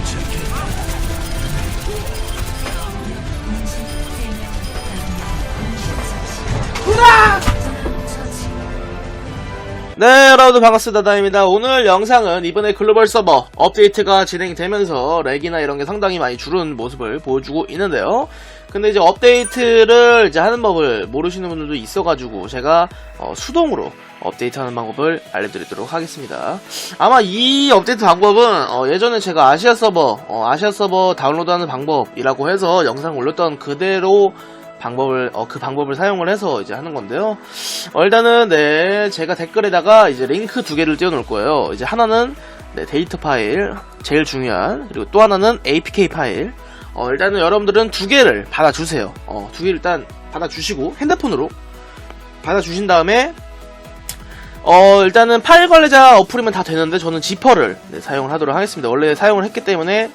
One second. 네, 여러분들 반갑습니다. 다입니다. 오늘 영상은 이번에 글로벌 서버 업데이트가 진행되면서 렉이나 이런 게 상당히 많이 줄은 모습을 보여주고 있는데요. 근데 이제 업데이트를 이제 하는 법을 모르시는 분들도 있어가지고 제가 어, 수동으로 업데이트하는 방법을 알려드리도록 하겠습니다. 아마 이 업데이트 방법은 어, 예전에 제가 아시아 서버 어, 아시아 서버 다운로드하는 방법이라고 해서 영상 올렸던 그대로 방법을 어, 그 방법을 사용을 해서 이제 하는 건데요. 어, 일단은 네 제가 댓글에다가 이제 링크 두 개를 띄워놓을 거예요. 이제 하나는 네, 데이터 파일 제일 중요한 그리고 또 하나는 APK 파일. 어, 일단은 여러분들은 두 개를 받아주세요. 어, 두 개 일단 받아주시고 핸드폰으로 받아주신 다음에 어 일단은 파일 관리자 어플이면 다 되는데 저는 지퍼를 네, 사용을 하도록 하겠습니다. 원래 사용을 했기 때문에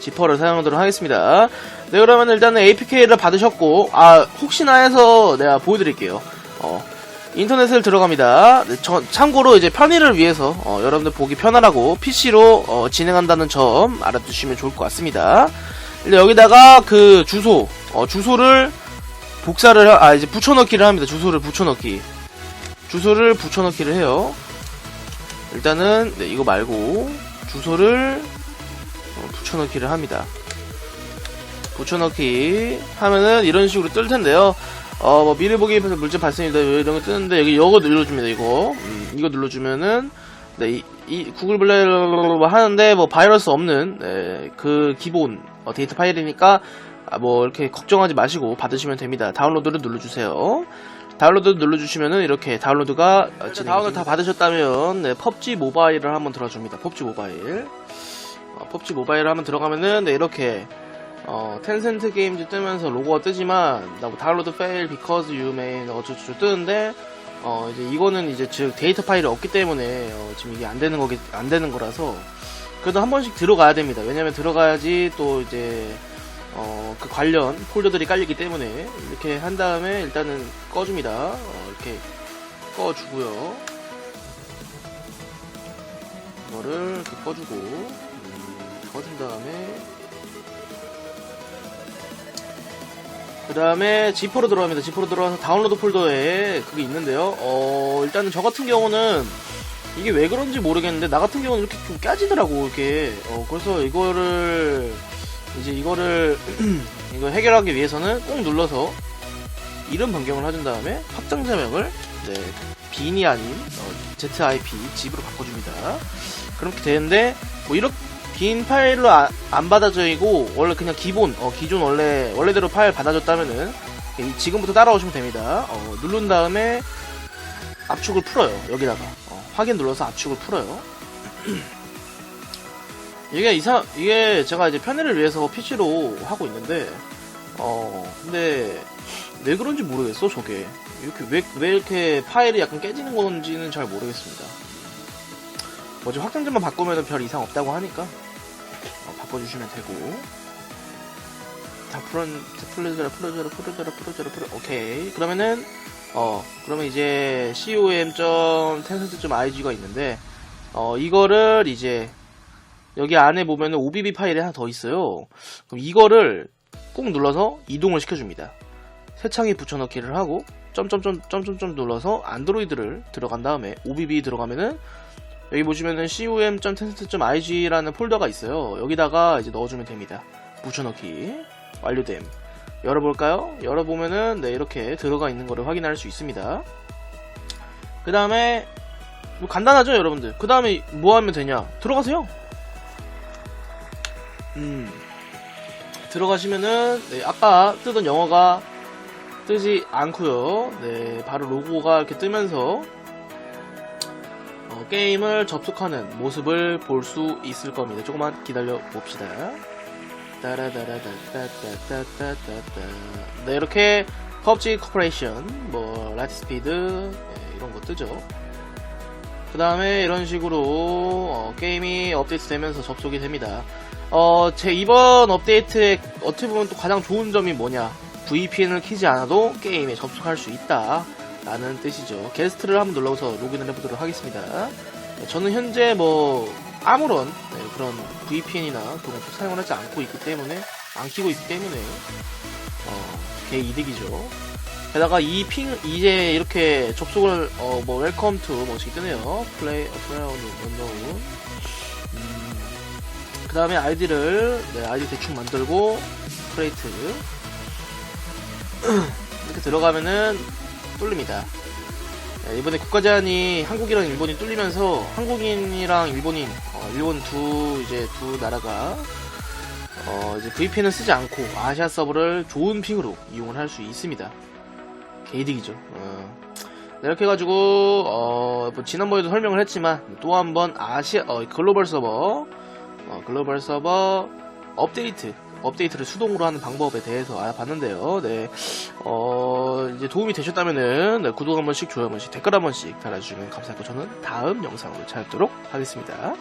지퍼를 사용하도록 하겠습니다. 네, 그러면 일단은 APK를 받으셨고, 아, 혹시나 해서 내가 보여드릴게요. 어, 인터넷을 들어갑니다. 네, 저- 참고로 이제 편의를 위해서, 어, 여러분들 보기 편하라고 PC로 어, 진행한다는 점 알아두시면 좋을 것 같습니다. 일단 여기다가 그 주소, 어, 주소를 복사를, 하- 아, 이제 붙여넣기를 합니다. 주소를 붙여넣기. 주소를 붙여넣기를 해요. 일단은, 네, 이거 말고, 주소를 어, 붙여넣기를 합니다. 붙여넣기 하면은 이런 식으로 뜰 텐데요. 어, 뭐 미리 보기 입에서 물질 발생이다 이런 거 뜨는데 여기 이거 눌러줍니다. 이거 음, 이거 눌러주면은 네, 이, 이 구글 블레이 하는데 뭐 바이러스 없는 네, 그 기본 어, 데이터 파일이니까 아, 뭐 이렇게 걱정하지 마시고 받으시면 됩니다. 다운로드를 눌러주세요. 다운로드 눌러주시면은 이렇게 다운로드가 어, 다운로드 다 받으셨다면 네, 펍지 모바일을 한번 들어줍니다. 펍지 모바일. 어, 펍지 모바일 한번 들어가면은 네, 이렇게 어, 텐센트 게임즈 뜨면서 로고가 뜨지만 나뭐 다운로드 because you may 어쩌고저쩌고 뜨는데 어, 이제 이거는 이제 즉 데이터 파일이 없기 때문에 어, 지금 이게 안 되는 거기 안 되는 거라서 그래도 한 번씩 들어가야 됩니다. 왜냐면 들어가야지 또 이제 어, 그 관련 폴더들이 깔리기 때문에 이렇게 한 다음에 일단은 꺼줍니다. 어, 이렇게 꺼주고요. 이거를 이렇게 꺼주고 음, 꺼준 다음에 그 다음에 지퍼로 들어갑니다. 지퍼로 들어가서 다운로드 폴더에 그게 있는데요. 어, 일단은 저 같은 경우는 이게 왜 그런지 모르겠는데, 나 같은 경우는 이렇게 좀 깨지더라고, 이렇게. 어, 그래서 이거를, 이제 이거를, 이거 해결하기 위해서는 꼭 눌러서 이름 변경을 해준 다음에 확장 자명을, 네, 빈이 아닌, 어, ZIP, 집으로 바꿔줍니다. 그렇게 되는데, 뭐 이렇게, 빈 파일로 아- 안 받아져이고 원래 그냥 기본 어, 기존 원래 원래대로 파일 받아줬다면은 이- 지금부터 따라오시면 됩니다. 어, 누른 다음에 압축을 풀어요. 여기다가 어, 확인 눌러서 압축을 풀어요. 이게 이상 이게 제가 이제 편의를 위해서 PC로 하고 있는데 어 근데 왜 그런지 모르겠어 저게 이렇게 왜, 왜 이렇게 파일이 약간 깨지는 건지는 잘 모르겠습니다. 뭐지 확장점만 바꾸면 별 이상 없다고 하니까 어, 바꿔주시면 되고. 다 풀은 풀어줘라 풀어줘라 풀어줘라 풀어줘라 풀어 오케이. 그러면은 어 그러면 이제 com.tencent.ig가 있는데 어 이거를 이제 여기 안에 보면은 OBB 파일이 하나 더 있어요. 그럼 이거를 꾹 눌러서 이동을 시켜줍니다. 새 창에 붙여넣기를 하고 점점점 점점점 눌러서 안드로이드를 들어간 다음에 OBB 들어가면은 여기 보시면은 com.tencent.ig라는 폴더가 있어요. 여기다가 이제 넣어주면 됩니다. 붙여넣기 완료됨. 열어볼까요? 열어보면은 네 이렇게 들어가 있는 거를 확인할 수 있습니다. 그 다음에 뭐 간단하죠 여러분들. 그 다음에 뭐 하면 되냐? 들어가세요. 음 들어가시면은 네, 아까 뜨던 영어가 뜨지 않고요. 네 바로 로고가 이렇게 뜨면서 어, 게임을 접속하는 모습을 볼 수 있을 겁니다. 조금만 기다려 봅시다. 따라다라다따따따따따. 네, 이렇게 PUBG 코퍼레이션, 뭐 라이트 스피드 네, 이런 거 뜨죠. 그 다음에 이런 식으로 어, 게임이 업데이트 되면서 접속이 됩니다. 어, 제 이번 업데이트의 어떻게 보면 또 가장 좋은 점이 뭐냐? VPN을 키지 않아도 게임에 접속할 수 있다. 라는 뜻이죠. 게스트를 한번 눌러서 로그인을 해보도록 하겠습니다. 네, 저는 현재 뭐 아무런 네, 그런 VPN이나 그런 거 사용을 하지 않고 있기 때문에 안 키고 있기 때문에 어, 개 이득이죠. 게다가 이 핑 이제 이렇게 접속을 어, 뭐 웰컴 투 뭐지 뜨네요. 플레이 플레이어는 원더운. 그 다음에 아이디를 네, 아이디 대충 만들고 크레이트 이렇게 들어가면은 뚫립니다. 네, 이번에 국가 제한이 한국이랑 일본이 뚫리면서 한국인이랑 일본인, 어, 일본 두 이제 두 나라가 어, 이제 VPN을 쓰지 않고 아시아 서버를 좋은 핑으로 이용을 할 수 있습니다. 개이득이죠. 어. 네, 이렇게 해가지고 어, 뭐 지난번에도 설명을 했지만 또 한번 아시아 어, 글로벌 서버 어, 글로벌 서버 업데이트 업데이트를 수동으로 하는 방법에 대해서 알아봤는데요. 네, 어, 이제 도움이 되셨다면은 네, 구독 한 번씩, 좋아요 한 번씩, 댓글 한 번씩 달아주시면 감사하고 저는 다음 영상으로 찾도록 하겠습니다.